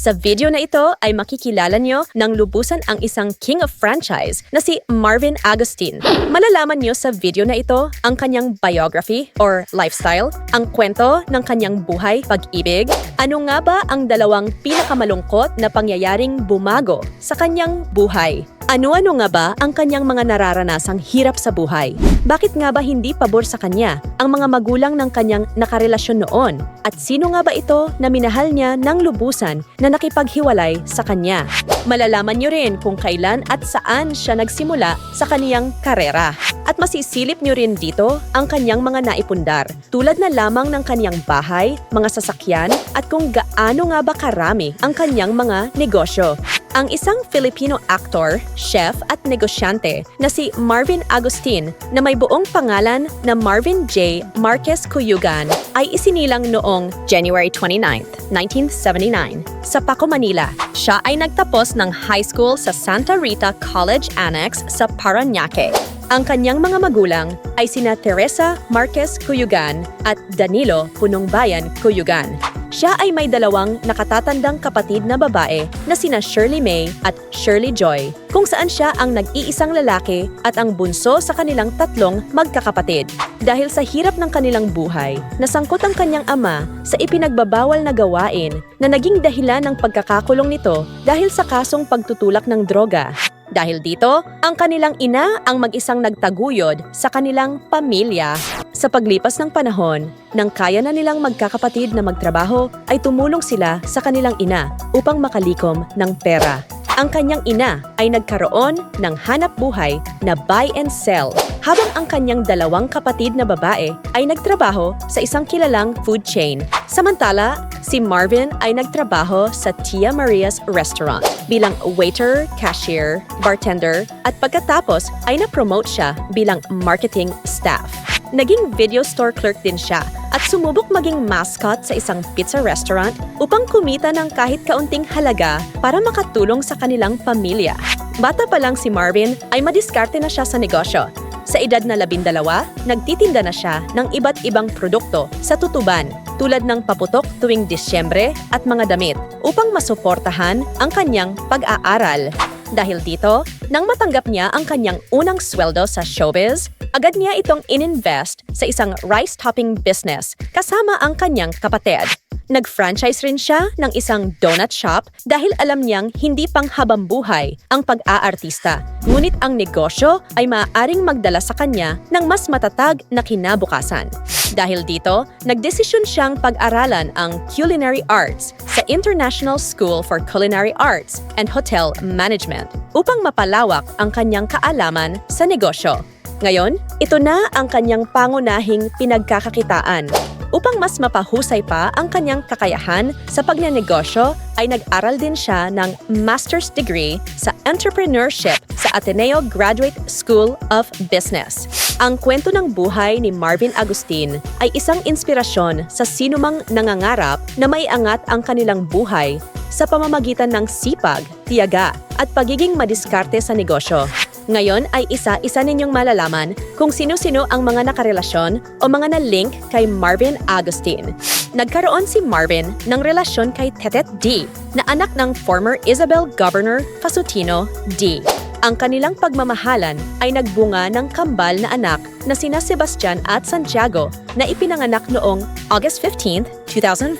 Sa video na ito ay makikilala nyo ng lubusan ang isang king of franchise na si Marvin Agustin. Malalaman nyo sa video na ito ang kanyang biography or lifestyle, ang kwento ng kanyang buhay, pag-ibig, ano nga ba ang dalawang pinakamalungkot na pangyayaring bumago sa kanyang buhay. Ano-ano nga ba ang kanyang mga nararanasang hirap sa buhay? Bakit nga ba hindi pabor sa kanya ang mga magulang ng kanyang nakarelasyon noon? At sino nga ba ito na minahal niya ng lubusan na nakipaghiwalay sa kanya? Malalaman niyo rin kung kailan at saan siya nagsimula sa kaniyang karera. At masisilip niyo rin dito ang kanyang mga naipundar, tulad na lamang ng kanyang bahay, mga sasakyan, at kung gaano nga ba karami ang kanyang mga negosyo. Ang isang Filipino actor, chef at negosyante na si Marvin Agustin na may buong pangalan na Marvin J. Marquez Cuyugan ay isinilang noong January 29, 1979 sa Paco, Manila. Siya ay nagtapos ng high school sa Santa Rita College Annex sa Parañaque. Ang kanyang mga magulang ay sina Teresa Marquez Cuyugan at Danilo Punong Bayan Cuyugan. Siya ay may dalawang nakatatandang kapatid na babae na sina Shirley May at Shirley Joy, kung saan siya ang nag-iisang lalaki at ang bunso sa kanilang tatlong magkakapatid. Dahil sa hirap ng kanilang buhay, nasangkot ang kanyang ama sa ipinagbabawal na gawain na naging dahilan ng pagkakakulong nito dahil sa kasong pagtutulak ng droga. Dahil dito, ang kanilang ina ang mag-isang nagtaguyod sa kanilang pamilya. Sa paglipas ng panahon, nang kaya na nilang magkakapatid na magtrabaho, ay tumulong sila sa kanilang ina upang makalikom ng pera. Ang kanyang ina ay nagkaroon ng hanap buhay na buy and sell habang ang kanyang dalawang kapatid na babae ay nagtrabaho sa isang kilalang food chain. Samantala, si Marvin ay nagtrabaho sa Tia Maria's Restaurant bilang waiter, cashier, bartender at pagkatapos ay na-promote siya bilang marketing staff. Naging video store clerk din siya at sumubok maging mascot sa isang pizza restaurant upang kumita ng kahit kaunting halaga para makatulong sa kanilang pamilya. Bata pa lang si Marvin ay madiskarte na siya sa negosyo. Sa edad na labindalawa, nagtitinda na siya ng iba't ibang produkto sa tutuban tulad ng paputok tuwing Disyembre at mga damit upang masuportahan ang kanyang pag-aaral. Dahil dito, nang matanggap niya ang kanyang unang sweldo sa showbiz, agad niya itong ininvest sa isang rice topping business kasama ang kanyang kapatid. Nag-franchise rin siya ng isang donut shop dahil alam niyang hindi pang habang buhay ang pag-aartista. Ngunit ang negosyo ay maaaring magdala sa kanya ng mas matatag na kinabukasan. Dahil dito, nagdesisyon siyang pag-aralan ang culinary arts sa International School for Culinary Arts and Hotel Management upang mapalawak ang kanyang kaalaman sa negosyo. Ngayon, ito na ang kanyang pangunahing pinagkakakitaan. Upang mas mapahusay pa ang kanyang kakayahan sa pagnenegosyo, ay nag-aral din siya ng master's degree sa entrepreneurship sa Ateneo Graduate School of Business. Ang kwento ng buhay ni Marvin Agustin ay isang inspirasyon sa sinumang nangangarap na may angat ang kanilang buhay sa pamamagitan ng sipag, tiyaga at pagiging madiskarte sa negosyo. Ngayon ay isa-isa ninyong malalaman kung sino-sino ang mga nakarelasyon o mga na-link kay Marvin Agustin. Nagkaroon si Marvin ng relasyon kay Tetet D, na anak ng former Isabel Governor Fasutino D. Ang kanilang pagmamahalan ay nagbunga ng kambal na anak na sina Sebastian at Santiago na ipinanganak noong August 15, 2005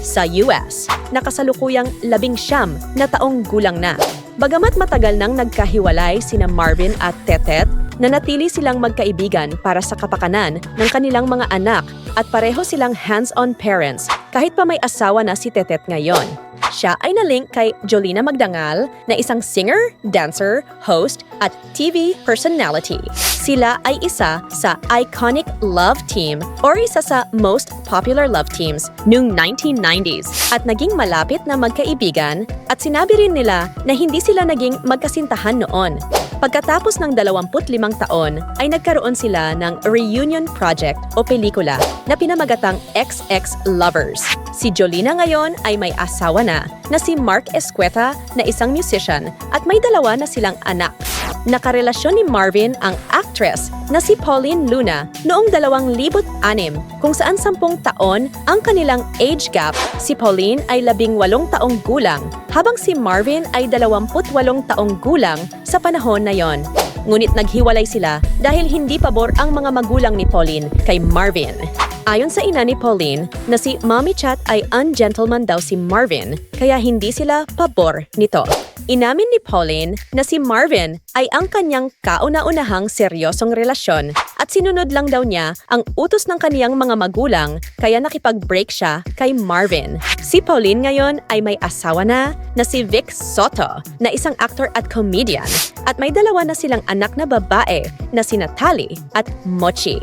sa US. Nakasalukuyang labing siyam na taong gulang na. Bagamat matagal nang nagkahiwalay sina Marvin at Tetet, nanatili silang magkaibigan para sa kapakanan ng kanilang mga anak at pareho silang hands-on parents kahit pa may asawa na si Tetet ngayon. Siya ay nalink kay Jolina Magdangal na isang singer, dancer, host at TV personality. Sila ay isa sa iconic love team or isa sa most popular love teams noong 1990s at naging malapit na magkaibigan at sinabi rin nila na hindi sila naging magkasintahan noon. Pagkatapos ng 25 taon ay nagkaroon sila ng reunion project o pelikula na pinamagatang XX Lovers. Si Jolina ngayon ay may asawa na na si Mark Escueta na isang musician at may dalawa na silang anak. Nakarelasyon ni Marvin ang actress na si Pauline Luna noong 2006 kung saan sampung taon ang kanilang age gap. Si Pauline ay labing walong taong gulang habang si Marvin ay 28 taong gulang sa panahon na yon. Ngunit naghiwalay sila dahil hindi pabor ang mga magulang ni Pauline kay Marvin. Ayon sa ina ni Pauline na si Mommy Chat ay ungentleman daw si Marvin kaya hindi sila pabor nito. Inamin ni Pauline na si Marvin ay ang kanyang kauna-unahang seryosong relasyon at sinunod lang daw niya ang utos ng kaniyang mga magulang kaya nakipag-break siya kay Marvin. Si Pauline ngayon ay may asawa na na si Vic Soto na isang actor at comedian at may dalawa na silang anak na babae na si Natalie at Mochi.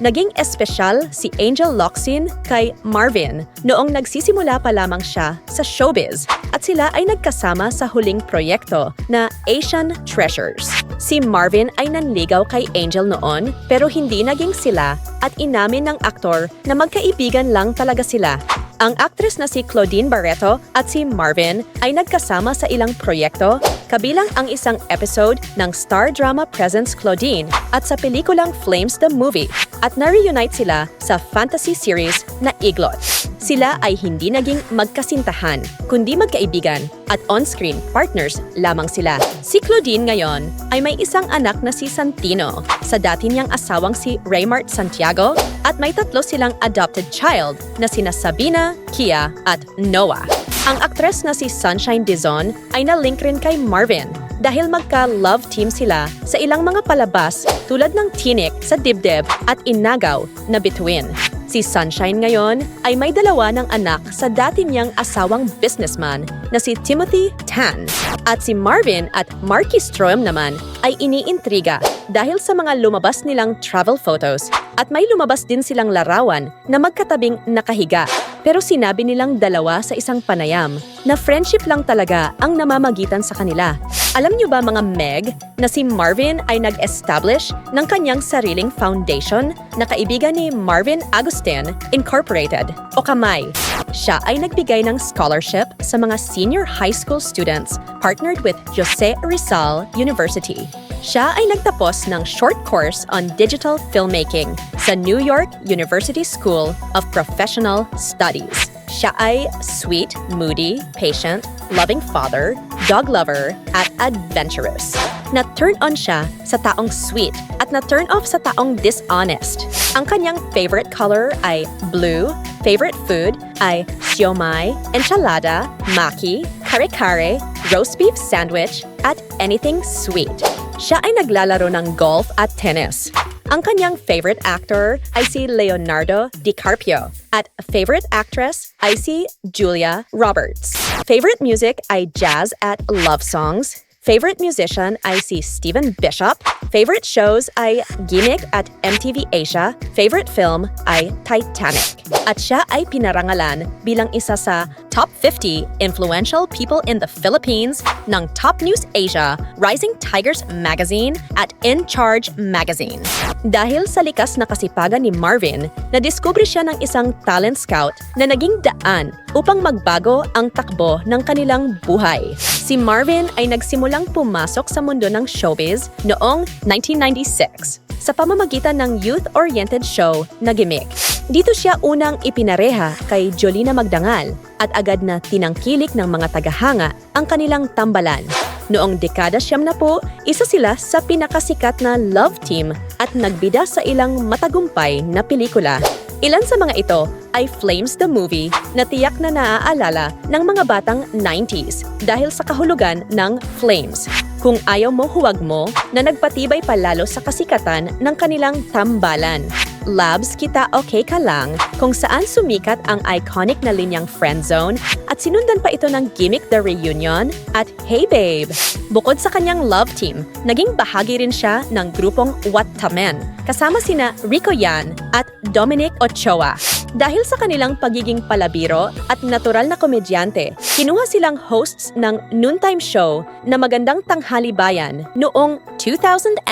Naging espesyal si Angel Locsin kay Marvin noong nagsisimula pa lamang siya sa showbiz at sila ay nagkasama sa huling proyekto na Asian Treasures. Si Marvin ay nanligaw kay Angel noon pero hindi naging sila at inamin ng aktor na magkaibigan lang talaga sila. Ang aktres na si Claudine Barreto at si Marvin ay nagkasama sa ilang proyekto, kabilang ang isang episode ng Star Drama Presents Claudine at sa pelikulang Flames the Movie at na-reunite sila sa fantasy series na Iglot. Sila ay hindi naging magkasintahan, kundi magkaibigan at on-screen partners lamang sila. Si Claudine ngayon ay may isang anak na si Santino sa dati niyang asawang si Raymart Santiago at may tatlo silang adopted child na sina Sabina, Kia at Noah. Ang aktres na si Sunshine Dizon ay na-link rin kay Marvin dahil magka-love team sila sa ilang mga palabas tulad ng Tinik sa Dibdib at Inagaw na Bituin. Si Sunshine ngayon ay may dalawa ng anak sa dati niyang asawang businessman na si Timothy Tan. At si Marvin at Marky Stroem naman ay iniintriga dahil sa mga lumabas nilang travel photos at may lumabas din silang larawan na magkatabing nakahiga. Pero sinabi nilang dalawa sa isang panayam na friendship lang talaga ang namamagitan sa kanila. Alam niyo ba mga Meg na si Marvin ay nag-establish ng kanyang sariling foundation na kaibigan ni Marvin Agustin Incorporated o Kamay. Siya ay nagbigay ng scholarship sa mga senior high school students partnered with Jose Rizal University. Siya ay nagtapos ng short course on digital filmmaking sa New York University School of Professional Studies. Siya ay sweet, moody, patient, loving father, dog lover, at adventurous. Na-turn on siya sa taong sweet at na-turn off sa taong dishonest. Ang kanyang favorite color ay blue, favorite food ay siomai, enchilada, maki, kare-kare, roast beef sandwich, at anything sweet. Siya ay naglalaro ng golf at tennis. Ang kanyang favorite actor ay si Leonardo DiCaprio at favorite actress ay si Julia Roberts. Favorite music ay jazz at love songs. Favorite musician ay si Stephen Bishop. Favorite shows ay Gimmick at MTV Asia. Favorite film ay Titanic. At siya ay pinarangalan bilang isa sa Top 50 Influential People in the Philippines ng Top News Asia, Rising Tigers Magazine at In Charge Magazine. Dahil sa likas na kasipagan ni Marvin, nadiskubre siya ng isang talent scout na naging daan upang magbago ang takbo ng kanilang buhay. Si Marvin ay nagsimulang pumasok sa mundo ng showbiz noong 1996 sa pamamagitan ng youth-oriented show na Gimmick. Dito siya unang ipinareha kay Jolina Magdangal at agad na tinangkilik ng mga tagahanga ang kanilang tambalan. Noong dekada siyam na po, isa sila sa pinakasikat na love team at nagbida sa ilang matagumpay na pelikula. Ilan sa mga ito ay Flames the Movie na tiyak na naaalala ng mga batang 90s dahil sa kahulugan ng Flames. Kung ayaw mo huwag mo na nagpatibay palalo sa kasikatan ng kanilang tambalan. Labs Kita Okay Ka Lang kung saan sumikat ang iconic na linyang Friend Zone at sinundan pa ito ng Gimmick the Reunion at Hey Babe. Bukod sa kanyang love team, naging bahagi rin siya ng grupong What Tamen kasama sina Rico Yan at Dominic Ochoa. Dahil sa kanilang pagiging palabiro at natural na komedyante, kinuha silang hosts ng noontime show na Magandang Tanghali Bayan noong 2001.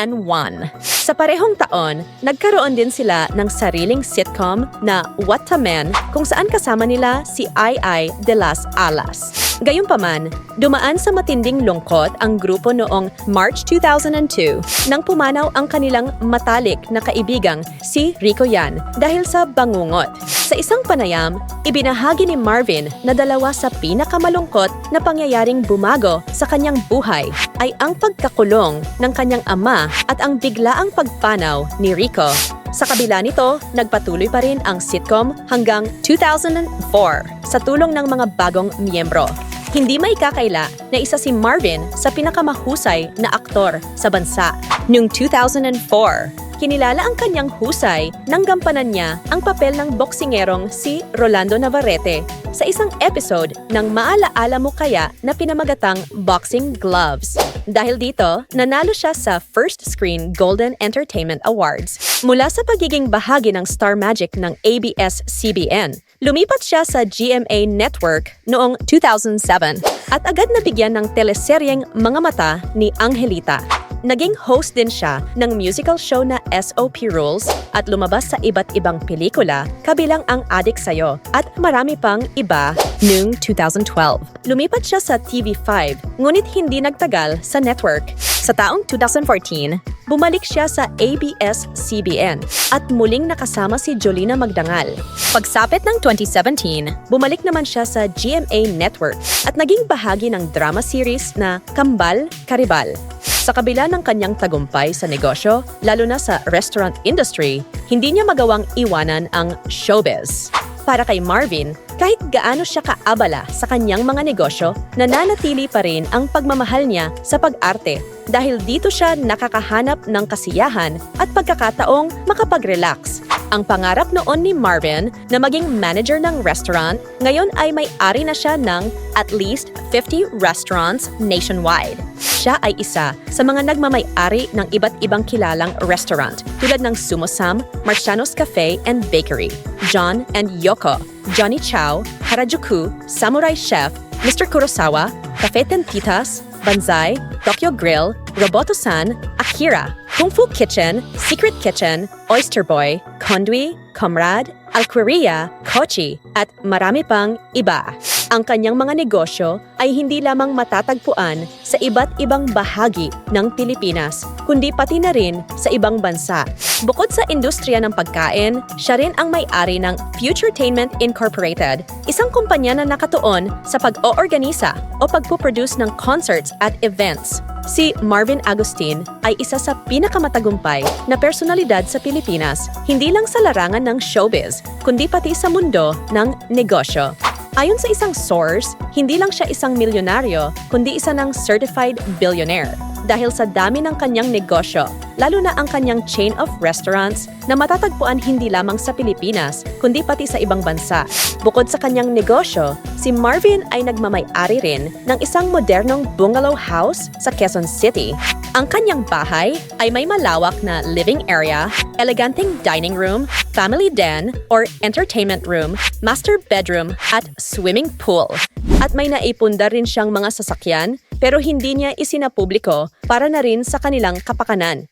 Sa parehong taon, nagkaroon din sila ng sariling sitcom na What a Man kung saan kasama nila si Ai Ai de las Alas. Gayunpaman, dumaan sa matinding lungkot ang grupo noong March 2002 nang pumanaw ang kanilang matalik na kaibigang si Rico Yan dahil sa bangungot. Sa isang panayam, ibinahagi ni Marvin na dalawa sa pinakamalungkot na pangyayaring bumago sa kanyang buhay ay ang pagkakulong ng kanyang ama at ang biglaang pagpanaw ni Rico. Sa kabila nito, nagpatuloy pa rin ang sitcom hanggang 2004 sa tulong ng mga bagong miyembro. Hindi may kakaila na isa si Marvin sa pinakamahusay na aktor sa bansa. Noong 2004, kinilala ang kanyang husay nang gampanan niya ang papel ng boksingerong si Rolando Navarrete sa isang episode ng Maalaala Mo Kaya na pinamagatang Boxing Gloves. Dahil dito, nanalo siya sa First Screen Golden Entertainment Awards. Mula sa pagiging bahagi ng Star Magic ng ABS-CBN, lumipat siya sa GMA Network noong 2007 at agad nabigyan ng teleseryeng Mga Mata ni Angelita. Naging host din siya ng musical show na SOP Rules at lumabas sa iba't ibang pelikula kabilang ang Adik Sayo at marami pang iba noong 2012. Lumipat siya sa TV5 ngunit hindi nagtagal sa network. Sa taong 2014, bumalik siya sa ABS-CBN at muling nakasama si Jolina Magdangal. Pagsapit ng 2017, bumalik naman siya sa GMA Network at naging bahagi ng drama series na Kambal Karibal. Sa kabila ng kanyang tagumpay sa negosyo, lalo na sa restaurant industry, hindi niya magawang iwanan ang showbiz. Para kay Marvin, kahit gaano siya kaabala sa kanyang mga negosyo, nananatili pa rin ang pagmamahal niya sa pag-arte dahil dito siya nakakahanap ng kasiyahan at pagkakataong makapag-relax. Ang pangarap noon ni Marvin na maging manager ng restaurant, ngayon ay may-ari na siya ng at least 50 restaurants nationwide. Siya ay isa sa mga nagmamay-ari ng iba't ibang kilalang restaurant tulad ng Sumo Sam, Marciano's Cafe and Bakery, John and Yoko, Johnny Chow, Harajuku, Samurai Chef, Mr. Kurosawa, Cafe Tentitas, Banzai, Tokyo Grill, Roboto-san, Akira, Kung Fu Kitchen, Secret Kitchen, Oyster Boy, Kondwi, Comrade, Alqueria, Kochi, at marami pang iba. Ang kanyang mga negosyo ay hindi lamang matatagpuan sa iba't ibang bahagi ng Pilipinas, kundi pati na rin sa ibang bansa. Bukod sa industriya ng pagkain, siya rin ang may-ari ng Futuretainment Incorporated, isang kumpanya na nakatuon sa pag-oorganisa o pagpuproduce ng concerts at events. Si Marvin Agustin ay isa sa pinakamatagumpay na personalidad sa Pilipinas, hindi lang sa larangan ng showbiz, kundi pati sa mundo ng negosyo. Ayon sa isang source, hindi lang siya isang milyonaryo, kundi isa ng certified billionaire dahil sa dami ng kanyang negosyo, lalo na ang kanyang chain of restaurants na matatagpuan hindi lamang sa Pilipinas, kundi pati sa ibang bansa. Bukod sa kanyang negosyo, si Marvin ay nagmamay-ari rin ng isang modernong bungalow house sa Quezon City. Ang kanyang bahay ay may malawak na living area, eleganteng dining room, family den or entertainment room, master bedroom at swimming pool. At may naipunda rin siyang mga sasakyan pero hindi niya isinapubliko para na rin sa kanilang kapakanan.